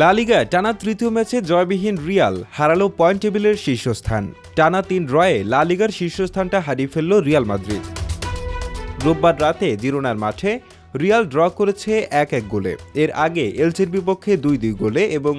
লা লিগা টানা তৃতীয় ম্যাচে জয়বিহীন রিয়াল হারালো পয়েন্ট টেবিলের শীর্ষস্থান। টানা তিন রয়ে লা লিগার শীর্ষস্থানটা হারিয়ে ফেলল রিয়াল মাদ্রিদ। রোববার রাতে জিরোনার মাঠে রিয়াল ড্র করেছে এক এক গোলে। এর আগে এলচের বিপক্ষে দুই দুই গোলে এবং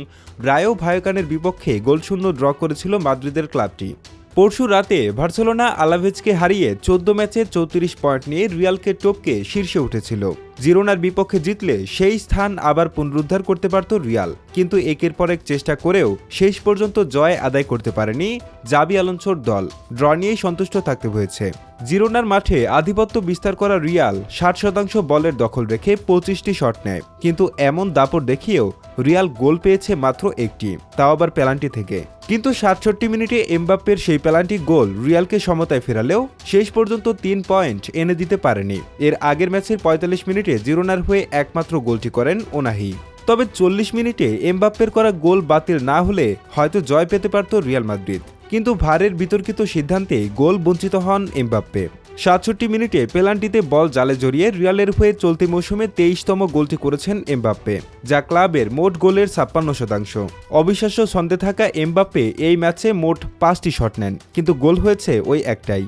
রায়ো ভায়োকানের বিপক্ষে গোলশূন্য ড্র করেছিল মাদ্রিদের ক্লাবটি। পরশু রাতে বার্সেলোনা আলাভেজকে হারিয়ে চোদ্দ ম্যাচে চৌত্রিশ পয়েন্ট নিয়ে রিয়ালকে টপকে শীর্ষে উঠেছিল। জিরোনার বিপক্ষে জিতলে সেই স্থান আবার পুনরুদ্ধার করতে পারত রিয়াল। কিন্তু একের পর এক চেষ্টা করেও শেষ পর্যন্ত জয় আদায় করতে পারেনি জাবি আলোনসোর দল। ড্র নিয়েই সন্তুষ্ট থাকতে হয়েছে। জিরোনার মাঠে আধিপত্য বিস্তার করা রিয়াল ষাট শতাংশ বলের দখল রেখে পঁচিশটি শট নেয়। কিন্তু এমন দাপট দেখিয়েও রিয়াল গোল পেয়েছে মাত্র একটি। তাও আবার পেনাল্টি থেকে। কিন্তু সাতষট্টি মিনিটে এমবাপ্পের সেই পেনাল্টি গোল রিয়ালকে সমতায় ফেরালেও শেষ পর্যন্ত তিন পয়েন্ট এনে দিতে পারেনি। এর আগের ম্যাচের পঁয়তাল্লিশ মিনিটে জিরোনার হয়ে একমাত্র গোলটি করেন ওনাহি। তবে চল্লিশ মিনিটে এমবাপ্পের করা গোল বাতিল না হলে হয়তো জয় পেতে পারত রিয়াল মাদ্রিদ। কিন্তু ভারের বিতর্কিত সিদ্ধান্তে গোল বঞ্চিত হন এমবাপ্পে। সাতষট্টি মিনিটে পেনাল্টিতে বল জালে জড়িয়ে রিয়ালের হয়ে চলতি মৌসুমে তেইশতম গোলটি করেছেন এমবাপ্পে, যা ক্লাবের মোট গোলের ছাপ্পান্ন শতাংশ। অবিশ্বাস্য ছন্দে থাকা এমবাপ্পে এই ম্যাচে মোট পাঁচটি শট নেন, কিন্তু গোল হয়েছে ওই একটাই।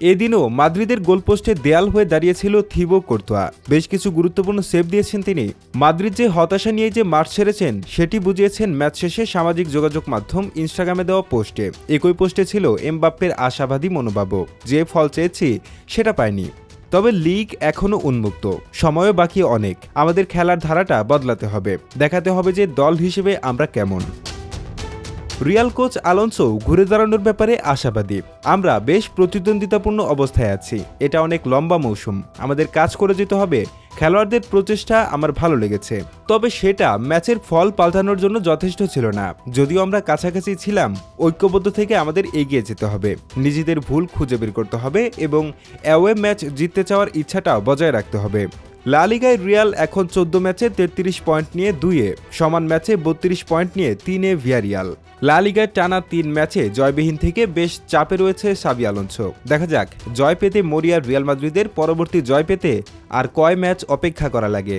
এদিনও মাদ্রিদের গোলপোস্টে দেয়াল হয়ে দাঁড়িয়েছিল থিবো কোর্তোয়া। বেশ কিছু গুরুত্বপূর্ণ সেভ দিয়েছেন তিনি। মাদ্রিদ যে হতাশা নিয়ে যে মাঠ ছেড়েছেন, সেটি বুঝিয়েছেন ম্যাচ শেষে সামাজিক যোগাযোগ মাধ্যম ইনস্টাগ্রামে দেওয়া পোস্টে। একই পোস্টে ছিল এমবাপ্পের আশাবাদী মনোভাবও। যে ফল চেয়েছি, সেটা পায়নি তবে লিগ এখনও উন্মুক্ত। সময়ও বাকি অনেক। আমাদের খেলার ধারাটা বদলাতে হবে। দেখাতে হবে যে দল হিসেবে আমরা কেমন। রিয়াল কোচ আলোনসো ঘুরে দাঁড়ানোর ব্যাপারে আশাবাদী। আমরা বেশ প্রতিদ্বন্দ্বিতাপূর্ণ অবস্থায় আছি। এটা অনেক লম্বা মৌসুম। আমাদের কাজ করে যেতে হবে। খেলোয়াড়দের প্রচেষ্টা আমার ভালো লেগেছে। তবে সেটা ম্যাচের ফল পাল্টানোর জন্য যথেষ্ট ছিল না। যদিও আমরা কাছাকাছি ছিলাম, ঐক্যবদ্ধ থেকে আমাদের এগিয়ে যেতে হবে। নিজেদের ভুল খুঁজে বের করতে হবে এবং অ্যাওয়ে ম্যাচ জিততে চাওয়ার ইচ্ছাটা বজায় রাখতে হবে। লা লিগায় রিয়াল এখন চোদ্দ ম্যাচে তেত্রিশ পয়েন্ট নিয়ে দুইয়ে, সমান ম্যাচে বত্রিশ পয়েন্ট নিয়ে তিনে ভিয়ারিয়াল। লা লিগায় টানা তিন ম্যাচে জয়বিহীন থেকে বেশ চাপে রয়েছে সাবি আলোনসো। দেখা যাক, জয় পেতে মরিয়ার রিয়াল মাদ্রিদের পরবর্তী জয় পেতে আর কয় ম্যাচ অপেক্ষা করা লাগে।